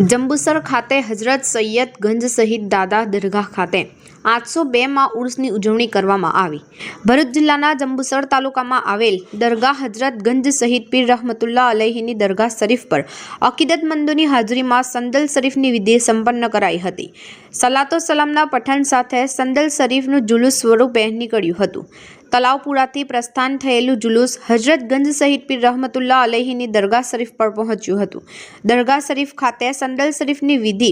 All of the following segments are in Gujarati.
જંબુસર ખાતે હજરત સૈયદ ગંજ શહીદ દાદા દરગાહ ખાતે આઠસો બેમાં ઉર્સની ઉજવણી કરવામાં આવી. ભરૂચ જિલ્લાના જંબુસર તાલુકામાં આવેલ દરગાહ હજરત ગંજ શહીદ પીર રહમતુલ્લાહ અલહીની દરગાહ શરીફ પર અકીદતમંદોની હાજરીમાં સંદલ શરીફની વિધિ સંપન્ન કરાઈ હતી. સલાતો સલામના પઠન સાથે સંદલ શરીફનું જુલુસ સ્વરૂપે નીકળ્યું હતું. તલાવપુરાથી પ્રસ્થાન થયેલું જુલુસ હજરતગંજ સહિત પીર રહમતુલ્લાહ અલહીની દરગાહ શરીફ પર પહોંચ્યું હતું. દરગાહ શરીફ ખાતે સંદલ શરીફની વિધિ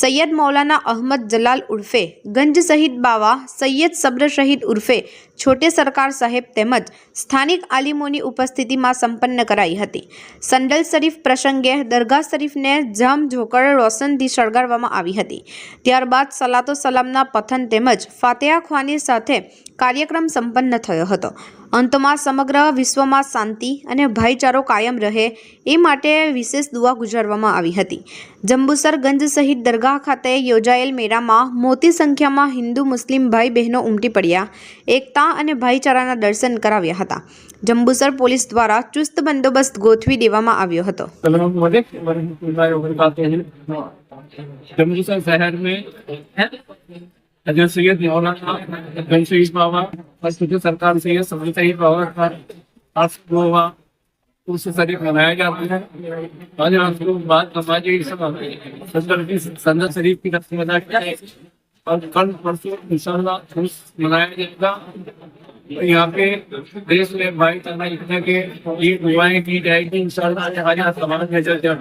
સૈયદ મૌલાના અહમદ જલાલ ઉર્ફે, ગંજ શહીદ બાવા સૈયદ સબ્ર શહીદ ઉર્ફે, છોટે સરકાર સાહેબ તેમજ સ્થાનિક આલિમોની ઉપસ્થિતિમાં સંપન્ન કરાઈ હતી. સંદલ શરીફ પ્રસંગે દરગાહ શરીફને જામ ઝોકર રોશનથી શણગારવામાં આવી હતી. ત્યારબાદ સલાતો સલામના પથન તેમજ ફાતેહા ખ્વાની સાથે કાર્યક્રમ સંપન્ન થયો હતો. અંતમાં સમગ્ર વિશ્વમાં શાંતિ અને ભાઈચારો કાયમ રહે એ માટે વિશેષ દુઆ ગુજારવામાં આવી હતી. જંબુસરગંજ સહિત દરગાહ ખાતે યોજાયેલ મેળામાં મોટી સંખ્યામાં હિન્દુ મુસ્લિમ ભાઈ બહેનો ઉમટી પડ્યા. એકતા અને ભાઈચારાના દર્શન કરાવ્યા હતા. જંબુસર પોલીસ દ્વારા ચુસ્ત બંદોબસ્ત ગોઠવી દેવામાં આવ્યો હતો. જંબુસર શહેર अजय सैयद शहीद बाबा सरकार सैयद समर सईद बाबा हुआ उससे मनाया जाता और शरीफ की रस्म अदा और कल परसों इंशाल्लाह मनाया जाएगा। यहाँ पे देश में भाई ताना इतना के ये दुआएँ की जाएगी, इंशाल्लाह आज समाज में चल जाए